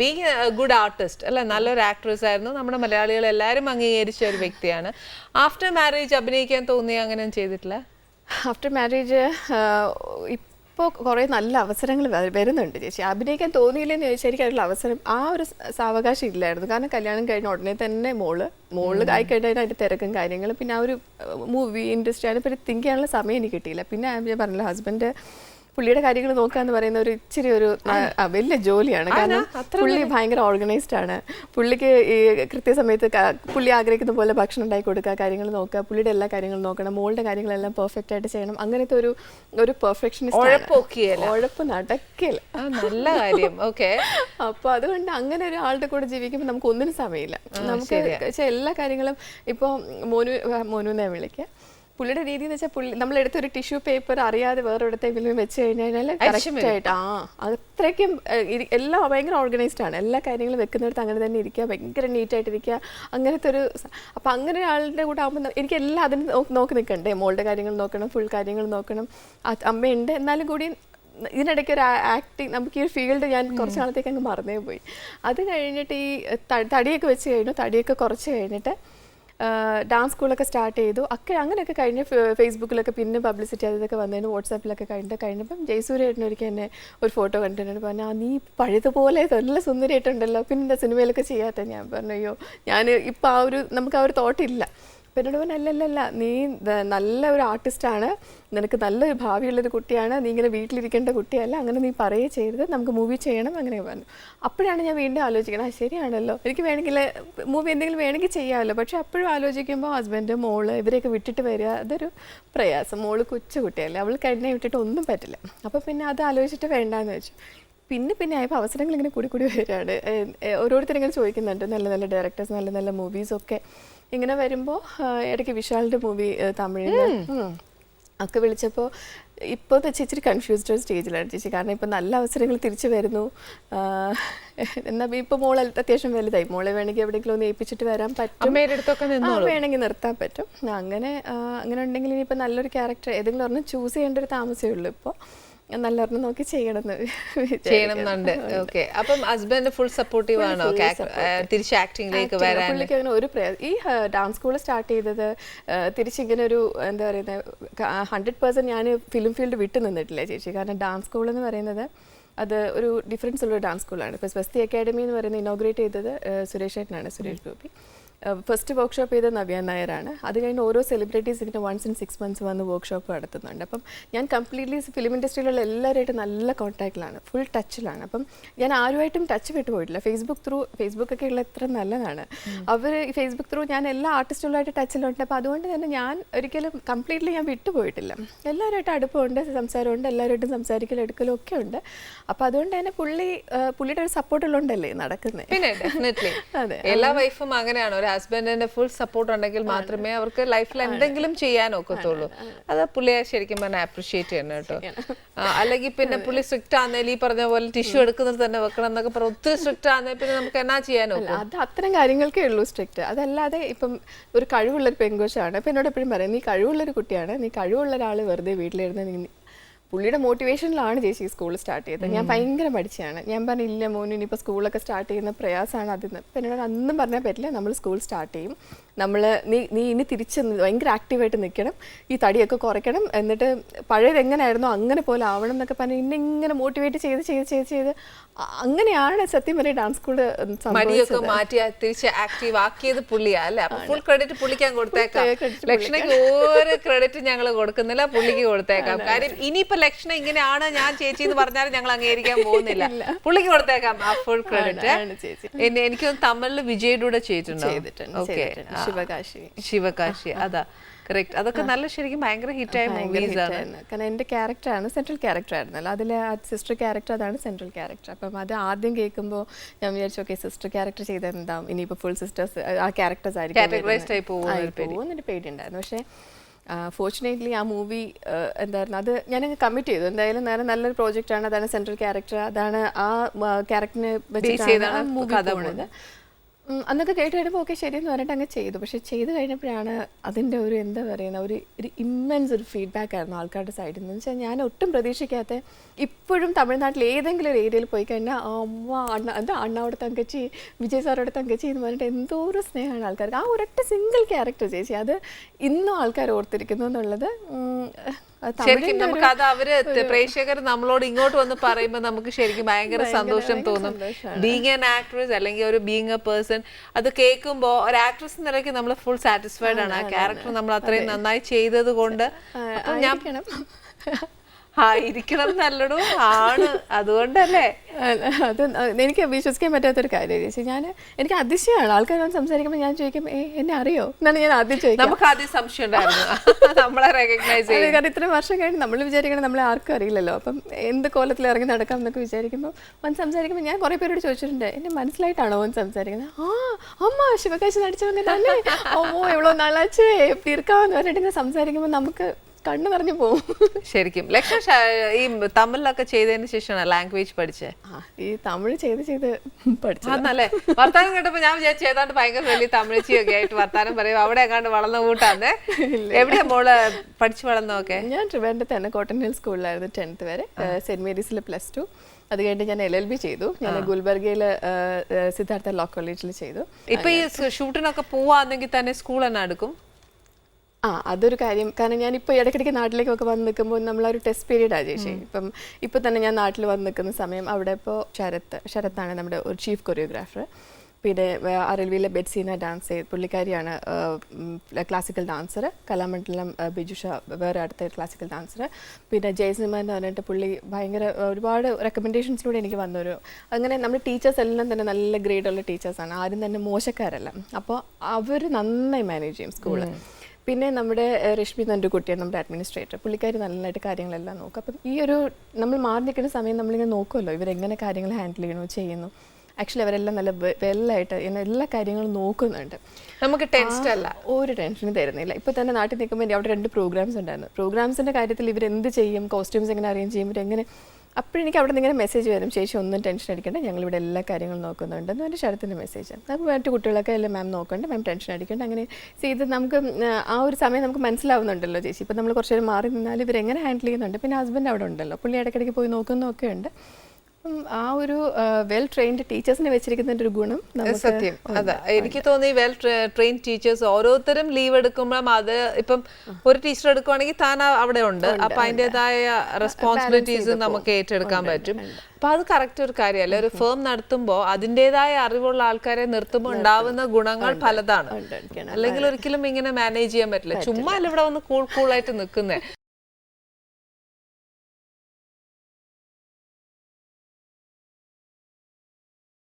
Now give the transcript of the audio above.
Being good artist അല്ലെ നല്ലൊരു actress ആയിരുന്നു. നമ്മുടെ മലയാളികൾ എല്ലാവരും അംഗീകരിച്ച ഒരു വ്യക്തിയാണ്. ആഫ്റ്റർ മാരേജ് അഭിനയിക്കാൻ തോന്നി അങ്ങനെ ചെയ്തിട്ടില്ല? ആഫ്റ്റർ മാരേജ് ഇപ്പോൾ കുറേ നല്ല അവസരങ്ങൾ വരുന്നുണ്ട് ചേച്ചി. അഭിനയിക്കാൻ തോന്നിയില്ലെന്ന് ചോദിച്ചാൽ എനിക്കതിലുള്ള അവസരം ആ ഒരു സാവകാശം ഇല്ലായിരുന്നു. കാരണം കല്യാണം കഴിഞ്ഞ ഉടനെ തന്നെ മോൾ മോൾ ആയി കഴിഞ്ഞാൽ അതിന്റെ തിരക്കും കാര്യങ്ങളും. പിന്നെ ആ ഒരു മൂവി ഇൻഡസ്ട്രി അതിനെപ്പറ്റി തിങ്ക് ചെയ്യാനുള്ള സമയം എനിക്ക് കിട്ടിയില്ല. പിന്നെ ഞാൻ പറഞ്ഞല്ലോ ഹസ്ബൻഡ് പുള്ളിയുടെ കാര്യങ്ങൾ നോക്കുക എന്ന് പറയുന്ന ഒരു ഇച്ചിരി ഒരു വലിയ ജോലിയാണ്. കാരണം പുള്ളി ഭയങ്കര ഓർഗനൈസ്ഡ് ആണ്. പുള്ളിക്ക് ഈ കൃത്യസമയത്ത് പുള്ളി ആഗ്രഹിക്കുന്ന പോലെ ഭക്ഷണം ഉണ്ടാക്കി കൊടുക്കുക കാര്യങ്ങൾ നോക്കുക പുള്ളിയുടെ എല്ലാ കാര്യങ്ങളും നോക്കണം മോളുടെ കാര്യങ്ങളെല്ലാം പെർഫെക്റ്റ് ആയിട്ട് ചെയ്യണം. അങ്ങനത്തെ ഒരു ഒരു പെർഫെക്ഷനിസ്റ്റ്. ഉഴപ്പ് നടക്കില്ല. നല്ല കാര്യം. ഓക്കെ അപ്പൊ അതുകൊണ്ട് അങ്ങനെ ഒരാളുടെ കൂടെ ജീവിക്കുമ്പോൾ നമുക്ക് ഒന്നിനും സമയമില്ല. നമുക്ക് എല്ലാ കാര്യങ്ങളും ഇപ്പോൾ മോനു മോനു എന്നാ വിളിക്കുക പുള്ളിയുടെ രീതി എന്ന് വെച്ചാൽ പുള്ളി നമ്മളെടുത്ത ഒരു ടിഷ്യൂ പേപ്പർ അറിയാതെ വേറെ എവിടത്തെങ്കിലും വെച്ച് കഴിഞ്ഞാൽ ആ അത്രയ്ക്കും എല്ലാം ഭയങ്കര ഓർഗനൈസ്ഡ് ആണ്. എല്ലാ കാര്യങ്ങളും വെക്കുന്നിടത്ത് അങ്ങനെ തന്നെ ഇരിക്കുക ഭയങ്കര നീറ്റായിട്ടിരിക്കുക അങ്ങനത്തെ ഒരു അപ്പൊ അങ്ങനെ ഒരാളുടെ കൂടെ ആകുമ്പോൾ എനിക്ക് എല്ലാം അതിന് നോക്കി നിൽക്കണ്ടേ? മോളുടെ കാര്യങ്ങൾ നോക്കണം ഫുൾ കാര്യങ്ങൾ നോക്കണം. അമ്മയുണ്ട്. എന്നാലും കൂടി ഇതിനിടയ്ക്ക് ഒരു ആക്ടിങ് നമുക്ക് ഈ ഒരു ഫീൽഡ് ഞാൻ കുറച്ച് നാളത്തേക്ക് അങ്ങ് മറന്നേ പോയി. അത് കഴിഞ്ഞിട്ട് ഈ തടിയൊക്കെ വെച്ച് കഴിഞ്ഞു. തടിയൊക്കെ കുറച്ച് കഴിഞ്ഞിട്ട് ഡാൻസ് സ്കൂളൊക്കെ സ്റ്റാർട്ട് ചെയ്തു. ഒക്കെ അങ്ങനെയൊക്കെ കഴിഞ്ഞ് ഫേസ്ബുക്കിലൊക്കെ പിന്നെ പബ്ലിസിറ്റി അതൊക്കെ വന്നതിന് വാട്സാപ്പിലൊക്കെ കഴിഞ്ഞിട്ട് കഴിഞ്ഞപ്പം ജയസൂര്യേട്ടൻ ഒരിക്കൽ എന്നെ ഒരു ഫോട്ടോ കണ്ടിട്ടുണ്ട്. പറഞ്ഞു ആ നീ പഴയതുപോലെ നല്ല സുന്ദരിയായിട്ടുണ്ടല്ലോ പിന്നെ സിനിമയിലൊക്കെ ചെയ്യാത്ത ഞാൻ പറഞ്ഞു അയ്യോ ഞാൻ ഇപ്പോൾ ആ ഒരു നമുക്ക് ആ ഒരു തോട്ടില്ല പറഞ്ഞു അല്ലല്ലല്ല നീ നല്ല ഒരു ആർട്ടിസ്റ്റാണ്. നിനക്ക് നല്ലൊരു ഭാവിയുള്ളൊരു കുട്ടിയാണ്. നീ ഇങ്ങനെ വീട്ടിലിരിക്കേണ്ട കുട്ടിയല്ല. അങ്ങനെ നീ പറയേ ചെയ്യരുത്. നമുക്ക് മൂവി ചെയ്യണം അങ്ങനെ പറഞ്ഞു. അപ്പോഴാണ് ഞാൻ വീണ്ടും ആലോചിക്കുന്നത്. ശരിയാണല്ലോ. എനിക്ക് വേണമെങ്കിൽ മൂവി എന്തെങ്കിലും വേണമെങ്കിൽ ചെയ്യാമല്ലോ. പക്ഷേ അപ്പോഴും ആലോചിക്കുമ്പോൾ ഹസ്ബൻഡ് മോൾ ഇവരെയൊക്കെ വിട്ടിട്ട് വരിക അതൊരു പ്രയാസം. മോൾ കൊച്ചു കുട്ടിയല്ലേ. അവൾ കഴിഞ്ഞ വിട്ടിട്ട് ഒന്നും പറ്റില്ല. അപ്പോൾ പിന്നെ അത് ആലോചിച്ചിട്ട് വേണ്ടാന്ന് വെച്ചു. പിന്നെ പിന്നെ ആയപ്പോൾ അവസരങ്ങൾ ഇങ്ങനെ കൂടി കൂടി വരികയാണ്. ഓരോരുത്തരും ഇങ്ങനെ ചോദിക്കുന്നുണ്ട്. നല്ല നല്ല ഡയറക്ടേഴ്സ് നല്ല നല്ല മൂവീസ് ഒക്കെ ഇങ്ങനെ വരുമ്പോ ഇടയ്ക്ക് വിശാലിന്റെ മൂവി തമിഴിൽ ഒക്കെ വിളിച്ചപ്പോൾ ഇപ്പോൾ വെച്ച് ഇച്ചിരി കൺഫ്യൂസ്ഡ് സ്റ്റേജിലാണ് ചേച്ചി. കാരണം ഇപ്പൊ നല്ല അവസരങ്ങൾ തിരിച്ചു വരുന്നു. എന്നാ ഇപ്പോൾ മോൾ അത്യാവശ്യം വലുതായി. മോളെ വേണമെങ്കിൽ എവിടെയെങ്കിലും ഒന്ന് ഏൽപ്പിച്ചിട്ട് വരാൻ പറ്റും. അമ്മയുടെ അടുത്തൊക്കെ നിന്നോളൂ. വേണമെങ്കിൽ നിർത്താൻ പറ്റും. അങ്ങനെ അങ്ങനെ ഉണ്ടെങ്കിൽ ഇനിയിപ്പോൾ നല്ലൊരു ക്യാരക്ടർ ഏതെങ്കിലും ഒരെണ്ണം ചൂസ് ചെയ്യേണ്ട ഒരു താമസമേ ഉള്ളൂ ഇപ്പോൾ നല്ല ഒരെണ്ണം നോക്കി ചെയ്യണം ചെയ്യണമെന്നുണ്ട് ഓക്കെ അപ്പം ഹസ്ബൻഡ് ഫുൾ സപ്പോർട്ടീവ് ആണോ? തിരിച്ച് ആക്ടിങ്ങിലേക്ക് വരാൻ? പുള്ളിക്ക് അങ്ങനെ ഒരു ഈ ഡാൻസ് സ്കൂൾ സ്റ്റാർട്ട് ചെയ്തത് തിരിച്ചിങ്ങനെ ഒരു എന്താ പറയുന്നത് ഹൺഡ്രഡ് പേഴ്സന്റ് ഞാൻ ഫിലിം ഫീൽഡ് വിട്ടു നിന്നിട്ടില്ല ചേച്ചി. കാരണം ഡാൻസ് സ്കൂൾ എന്ന് പറയുന്നത് അത് ഒരു ഡിഫറൻസ് ഉള്ള ഡാൻസ് സ്കൂളാണ് ഇപ്പോൾ സ്വസ്തി അക്കാഡമി എന്ന് പറയുന്നത് ഇനോഗ്രേറ്റ് ചെയ്തത് സുരേഷ് ഏട്ടനാണ് സുരേഷ് ഗോപി. ഫസ്റ്റ് വർക്ക്ഷോപ്പ് ചെയ്ത നവ്യ നായരാണ്. അത് കഴിഞ്ഞ് ഓരോ സെലിബ്രിറ്റീസ് ഇങ്ങനെ വൺസ് ഇൻ സിക്സ് മന്ത്സ് വന്ന് വർക്ക്ഷോപ്പ് നടത്തുന്നുണ്ട്. അപ്പം ഞാൻ കംപ്ലീറ്റ്ലി ഫിലിം ഇൻഡസ്ട്രിയിലുള്ള എല്ലാവരുമായിട്ട് നല്ല കോൺടാക്റ്റിലാണ് ഫുൾ ടച്ചിലാണ് അപ്പം ഞാൻ ആരുമായിട്ടും ടച്ച് വിട്ടു പോയിട്ടില്ല. ഫേസ്ബുക്ക് ത്രൂ ഫേസ്ബുക്ക് ഒക്കെ ഉള്ള എത്ര നല്ലതാണ്. അവർ ഫേസ്ബുക്ക് ത്രൂ ഞാൻ എല്ലാ ആർട്ടിസ്റ്റുകളായിട്ട് ടച്ചിലുണ്ട് അപ്പോൾ അതുകൊണ്ട് തന്നെ ഞാൻ ഒരിക്കലും കംപ്ലീറ്റ്ലി ഞാൻ വിട്ടുപോയിട്ടില്ല എല്ലാവരുമായിട്ട് അടുപ്പമുണ്ട് സംസാരമുണ്ട് എല്ലാവരുമായിട്ടും സംസാരിക്കലും എടുക്കലും ഒക്കെ ഉണ്ട്. അപ്പോൾ അതുകൊണ്ട് തന്നെ പുള്ളി പുള്ളിയുടെ ഒരു സപ്പോർട്ടുള്ളതുകൊണ്ടല്ലേ നടക്കുന്നത് പിന്നെ അതെ. എല്ലാ വൈഫും അങ്ങനെയാണ്? ഒരു ഹസ്ബൻഡിന്റെ ഫുൾ സപ്പോർട്ട് ഉണ്ടെങ്കിൽ മാത്രമേ അവർക്ക് ലൈഫിൽ എന്തെങ്കിലും ചെയ്യാൻ ഒക്കത്തുള്ളൂ. അത് പുള്ളിയെ ശരിക്കും പറഞ്ഞാൽ അപ്രിഷിയേറ്റ് ചെയ്യണം കേട്ടോ. അല്ലെങ്കിൽ പിന്നെ പുള്ളി സ്ട്രിക്റ്റ് ആണെങ്കിൽ ഈ പറഞ്ഞ പോലെ ടിഷ്യൂ എടുക്കുന്നത് തന്നെ വെക്കണം എന്നൊക്കെ പറഞ്ഞാൽ ഒത്തിരി സ്ട്രിക്റ്റ് ആണെങ്കിൽ പിന്നെ നമുക്ക് എന്നാ ചെയ്യാനോ അത് അത്തരം കാര്യങ്ങൾക്കേ ഉള്ളൂ സ്ട്രിക്റ്റ് അതല്ലാതെ ഇപ്പം ഒരു കഴിവുള്ളൊരു പെങ്കൊച്ചാണ് ഇപ്പം എന്നോട് എപ്പോഴും പറയാം നീ കഴിവുള്ളൊരു കുട്ടിയാണ്. നീ കഴിവുള്ള ഒരാൾ വെറുതെ വീട്ടിലിരുന്ന് നീ പുള്ളിയുടെ മോട്ടിവേഷനിലാണ് ചേച്ചി സ്കൂൾ സ്റ്റാർട്ട് ചെയ്തത്. ഞാൻ ഭയങ്കര പഠിച്ചതാണ് ഞാൻ പറഞ്ഞില്ല മോനു ഇനിയിപ്പോൾ സ്കൂളൊക്കെ സ്റ്റാർട്ട് ചെയ്യുന്ന പ്രയാസമാണ് അപ്പം എന്നോട് അന്നും പറഞ്ഞാൽ പറ്റില്ല നമ്മൾ സ്കൂൾ സ്റ്റാർട്ട് ചെയ്യും. നമ്മൾ നീ നീ ഇനി തിരിച്ച് ഭയങ്കര ആക്റ്റീവായിട്ട് നിൽക്കണം ഈ തടിയൊക്കെ കുറയ്ക്കണം. എന്നിട്ട് പഴയത് എങ്ങനെയായിരുന്നോ അങ്ങനെ പോലെ ആവണം എന്നൊക്കെ പറഞ്ഞ് ഇന്നെ ഇങ്ങനെ മോട്ടിവേറ്റ് ചെയ്ത് ചെയ്ത് ചെയ്ത് ചെയ്ത് അങ്ങനെയാണ് സത്യം വരെ ഡാൻസ് സ്കൂൾ മടിയൊക്കെ മാറ്റി തിരിച്ച് ആക്റ്റീവ് ആക്കിയത് പുള്ളിയാ അല്ലെ? ഫുൾ ക്രെഡിറ്റ് പുള്ളിക്കാൻ കൊടുത്തേക്കാം. ലക്ഷണയ്ക്ക് ഒരു ക്രെഡിറ്റ് ഞങ്ങൾ കൊടുക്കുന്നില്ല പുള്ളിക്ക് കൊടുത്തേക്കാം. കാര്യം ഇനിയിപ്പോ ലക്ഷണ ഇങ്ങനെയാണ് ഞാൻ ചേച്ചി എന്ന് പറഞ്ഞാൽ ഞങ്ങൾ അംഗീകരിക്കാൻ പോകുന്നില്ല. പുള്ളിക്ക് കൊടുത്തേക്കാം ആ ഫുൾ ക്രെഡിറ്റ്. എനിക്ക് തമിഴിൽ വിജയുടെ ചെയ്തിട്ടുണ്ട്? ഓക്കെ ശിവകാശി. ശിവകാശി അതാ. കറക്റ്റ് അതൊക്കെ നല്ല ശരിക്കും ഭയങ്കര ഹിറ്റായ ആയ മൂവീസ് ആണ്. കാരണം ക്യാരക്ടർ ആണ് സെൻട്രൽ ക്യാരക്ടർ ആയിരുന്നല്ലോ. അതിലെ ആ സിസ്റ്റർ ക്യാരക്ടർ അതാണ് സെൻട്രൽ ക്യാരക്ടർ അപ്പം അത് ആദ്യം കേൾക്കുമ്പോൾ ഞാൻ വിചാരിച്ചു ഓക്കെ സിസ്റ്റർ ക്യാരക്ടർ ചെയ്തെന്താ ഇനിയിപ്പോൾ ഫുൾ സിസ്റ്റേഴ്സ് ആ ക്യാരക്ടേഴ്സ് ആയിരിക്കും എന്നൊരു പേടിയുണ്ടായിരുന്നു. പക്ഷേ ഫോർച്ചുനേറ്റ്ലി ആ മൂവി എന്തായിരുന്നു അത് ഞാനങ്ങ് കമ്മിറ്റ് ചെയ്തു. എന്തായാലും നേരെ നല്ലൊരു പ്രോജക്റ്റ് ആണ്. അതാണ് സെൻട്രൽ ക്യാരക്ടർ അതാണ് ആ ക്യാരക്ടറിനെ വെച്ചിട്ടാണ് മൂവി പോകുന്നത് അന്നൊക്കെ കേട്ട് കഴിഞ്ഞപ്പോൾ ഓക്കെ ശരിയെന്ന് പറഞ്ഞിട്ട് അങ്ങ് ചെയ്തു. പക്ഷെ ചെയ്ത് കഴിഞ്ഞപ്പോഴാണ് അതിന്റെ ഒരു എന്താ പറയുന്ന ഒരു ഒരു ഇമ്മൻസ് ഒരു ഫീഡ്ബാക്ക് ആയിരുന്നു ആൾക്കാരുടെ സൈഡിൽ നിന്ന് വെച്ചാൽ ഞാൻ ഒട്ടും പ്രതീക്ഷിക്കാത്ത ഇപ്പോഴും തമിഴ്നാട്ടിൽ ഏതെങ്കിലും ഒരു ഏരിയയിൽ പോയി കഴിഞ്ഞാൽ അമ്മ അണ്ണ എന്താ അണ്ണാവിടെ തങ്കച്ചി വിജയ് സാറോടെ തങ്കച്ചി എന്ന് പറഞ്ഞിട്ട് എന്തോ ഒരു സ്നേഹമാണ് ആൾക്കാർക്ക്. ആ ഒരൊറ്റ സിംഗിൾ ക്യാരക്ടർ ചേച്ചി അത് ഇന്നും ആൾക്കാർ ഓർത്തിരിക്കുന്നു എന്നുള്ളത് ശരിക്കും നമുക്ക് അത് അവർ പ്രേക്ഷകർ നമ്മളോട് ഇങ്ങോട്ട് വന്ന് പറയുമ്പോൾ നമുക്ക് ശരിക്കും ഭയങ്കര സന്തോഷം തോന്നും. ബീങ് ആൻ ആക്ട്രസ് അല്ലെങ്കിൽ ഒരു ബീങ് എ പേഴ്സൺ അത് കേൾക്കുമ്പോൾ ഒരു ആക്ട്രസ് നിലയ്ക്ക് നമ്മൾ ഫുൾ സാറ്റിസ്ഫൈഡ് ആണ്. ആ ക്യാരക്ടർ നമ്മൾ അത്രയും നന്നായി ചെയ്തത് കൊണ്ട്. ഞാൻ ആയിരിക്കണം. ആണ്. അതുകൊണ്ടല്ലേ. അത് എനിക്ക് വിശ്വസിക്കാൻ പറ്റാത്തൊരു കാര്യം ചേച്ചി ഞാൻ എനിക്ക് അതിശയമാണ്. ആൾക്കാരോട് സംസാരിക്കുമ്പോൾ ഞാൻ ചോദിക്കും ഏ എന്നെ അറിയോ? എന്നാണ് ഞാൻ ആദ്യം ചോദിക്കുന്നത് നമുക്ക് ആദ്യം സംശയം ഉണ്ടായിരുന്നു. നമ്മളെ റെക്കഗ്നൈസ് ചെയ്യും. കാരണം ഇത്രയും വർഷം കഴിഞ്ഞ് നമ്മൾ വിചാരിക്കണം നമ്മളെ ആർക്കും അറിയില്ലല്ലോ. അപ്പം എന്ത് കോലത്തിൽ ഇറങ്ങി നടക്കാം എന്നൊക്കെ വിചാരിക്കുമ്പോൾ വന്ന് സംസാരിക്കുമ്പോൾ ഞാൻ കുറേ പേരോട് ചോദിച്ചിട്ടുണ്ട് എന്നെ മനസ്സിലായിട്ടാണോ വന്ന് സംസാരിക്കുന്നത്? ആ അമ്മ ശിവകാശി നടിച്ചു തന്നെ. ഓ എവ്വളോ നാളാച്ചേ എപ്പി പറഞ്ഞിട്ട് ഇങ്ങനെ സംസാരിക്കുമ്പോൾ നമുക്ക് കണ്ണു നിറഞ്ഞു പോകും ശരിക്കും. ലക്ഷ്മ ഈ തമിഴിലൊക്കെ ചെയ്തതിന് ശേഷമാണ് ലാംഗ്വേജ് പഠിച്ചേ? ഈ തമിഴ് ചെയ്ത് ചെയ്ത് പഠിച്ചല്ലേ വർത്താനം കേട്ടപ്പോ ഞാൻ വിചാരിച്ചു ഏതാണ്ട് ഭയങ്കര വലിയ തമിഴ്ച്ചിയൊക്കെ ആയിട്ട് വർത്താനം പറയും. അവിടെ എങ്ങാണ്ട് വളർന്ന കൂട്ടാന്ന്. എവിടെയാ മോൾ പഠിച്ചു വളർന്നൊക്കെ ഞാൻ ട്രിവാൻഡ്രത്ത് തന്നെ കോട്ടൺ ഹിൽ സ്കൂളിലായിരുന്നു ടെൻത്ത് വരെ. സെന്റ് മേരീസിൽ പ്ലസ് ടു. അത് കഴിഞ്ഞിട്ട് ഞാൻ എൽ എൽ ബി ചെയ്തു. ഞാൻ ഗുൽബർഗയിൽ സിദ്ധാർത്ഥ ലോ കോളേജിൽ ചെയ്തു. ഇപ്പൊ ഈ ഷൂട്ടിനൊക്കെ പോവാന്നെങ്കിൽ തന്നെ സ്കൂൾ തന്നെ എടുക്കും? ആ അതൊരു കാര്യം. കാരണം ഞാൻ ഇപ്പോൾ ഇടയ്ക്കിടയ്ക്ക് നാട്ടിലേക്കൊക്കെ വന്ന് നിൽക്കുമ്പോൾ നമ്മളൊരു ടെസ്റ്റ് പീരീഡാണ് ചേച്ചി ഇപ്പം ഇപ്പം തന്നെ ഞാൻ നാട്ടിൽ വന്ന് നിൽക്കുന്ന സമയം അവിടെ ഇപ്പോൾ ശരത്ത് ശരത്താണ് നമ്മുടെ ഒരു ചീഫ് കൊറിയോഗ്രാഫർ പിന്നെ വേ- ബെറ്റ്സീന ഡാൻസ് ചെയ്ത് പുള്ളിക്കാരിയാണ് ക്ലാസിക്കൽ ഡാൻസർ കലാമണ്ഡലം ബിജുഷ വേറെ അടുത്ത ക്ലാസിക്കൽ ഡാൻസർ പിന്നെ ജയസിനിമ എന്ന് പറഞ്ഞിട്ട് പുള്ളി ഭയങ്കര ഒരുപാട് റെക്കമെൻഡേഷൻസിലൂടെ എനിക്ക് വന്നൊരു അങ്ങനെ നമ്മുടെ ടീച്ചേഴ്സ് എല്ലാം തന്നെ നല്ല ഗ്രേഡുള്ള ടീച്ചേഴ്സാണ് ആരും തന്നെ മോശക്കാരല്ല. അപ്പോൾ അവർ നന്നായി മാനേജ് ചെയ്യും സ്കൂൾ പിന്നെ നമ്മുടെ രശ്മി രശ്മി നന്റുകുട്ടിയാണ് നമ്മുടെ അഡ്മിനിസ്ട്രേറ്റർ പുള്ളിക്കാരി നല്ലതായിട്ട് കാര്യങ്ങളെല്ലാം നോക്കും. അപ്പം ഈ ഒരു നമ്മൾ മാറി നിൽക്കുന്ന സമയം നമ്മളിങ്ങനെ നോക്കുമല്ലോ ഇവരെങ്ങനെ കാര്യങ്ങൾ ഹാൻഡിൽ ചെയ്യണോ ചെയ്യുന്നു. ആക്ച്വലി അവരെല്ലാം നല്ല വെല്ലായിട്ട് എല്ലാ കാര്യങ്ങളും നോക്കുന്നുണ്ട്. നമുക്ക് ടെൻസ്റ്റ് അല്ല. ഒരു ടെൻഷനും തരുന്നില്ല. ഇപ്പോൾ തന്നെ നാട്ടിൽ നിൽക്കുമ്പോൾ അവിടെ രണ്ട് പ്രോഗ്രാംസ് ഉണ്ടായിരുന്നു. പ്രോഗ്രാംസിന്റെ കാര്യത്തിൽ ഇവർ എന്ത് ചെയ്യും? കോസ്റ്റ്യൂംസ് എങ്ങനെ അറേഞ്ച് ചെയ്യും? ഇവരെങ്ങനെ അപ്പോഴെനിക്ക് അവിടെ നിന്ന് ഇങ്ങനെ മെസ്സേജ് വരും ചേച്ചി ഒന്നും ടെൻഷൻ അടിക്കേണ്ട ഞങ്ങളിവിടെ എല്ലാ കാര്യങ്ങളും നോക്കുന്നുണ്ട്. എന്ന് പറഞ്ഞാൽ ശരത്തിന്റെ മെസ്സേജ് അപ്പോൾ മറ്റു കുട്ടികളൊക്കെ അല്ലേ മാം നോക്കണ്ട മാം ടെൻഷൻ അടിക്കേണ്ട. അങ്ങനെ ചെയ്ത് നമുക്ക് ആ ഒരു സമയം നമുക്ക് മനസ്സിലാവുന്നുണ്ടല്ലോ ചേച്ചി. ഇപ്പം നമ്മൾ കുറച്ച് നേരം മാറി നിന്നാൽ ഇവരെങ്ങനെ ഹാൻഡിൽ ചെയ്യുന്നുണ്ട്? പിന്നെ ഹസ്ബൻഡ് അവിടെ ഉണ്ടല്ലോ. പുള്ളി ഇടയ്ക്കിടയ്ക്ക് പോയി നോക്കുന്നൊക്കെ ഉണ്ട് ആ ഒരു വെൽ ട്രെയിൻഡ് ടീച്ചേഴ്സിനെ വെച്ചിരിക്കുന്നതിന്റെ ഒരു ഗുണം സത്യം. അതെ എനിക്ക് തോന്നി വെൽ ട്രെയിൻ ടീച്ചേഴ്സ് ഓരോരുത്തരും ലീവ് എടുക്കുമ്പോഴും അത് ഇപ്പം ഒരു ടീച്ചർ എടുക്കുവാണെങ്കിൽ താൻ അവിടെ ഉണ്ട്. അപ്പൊ അതിന്റെതായ റെസ്പോൺസിബിലിറ്റീസ് നമുക്ക് ഏറ്റെടുക്കാൻ പറ്റും. അപ്പൊ അത് കറക്റ്റ് ഒരു കാര്യമല്ല. ഒരു ഫേം നടത്തുമ്പോൾ അതിന്റെതായ അറിവുള്ള ആൾക്കാരെ നിർത്തുമ്പോൾ ഉണ്ടാവുന്ന ഗുണങ്ങൾ പലതാണ്. അല്ലെങ്കിൽ ഒരിക്കലും ഇങ്ങനെ മാനേജ് ചെയ്യാൻ പറ്റില്ല. ചുമ്മാ അല്ല ഇവിടെ വന്ന് കൂൾ കൂളായിട്ട് നിൽക്കുന്നേ.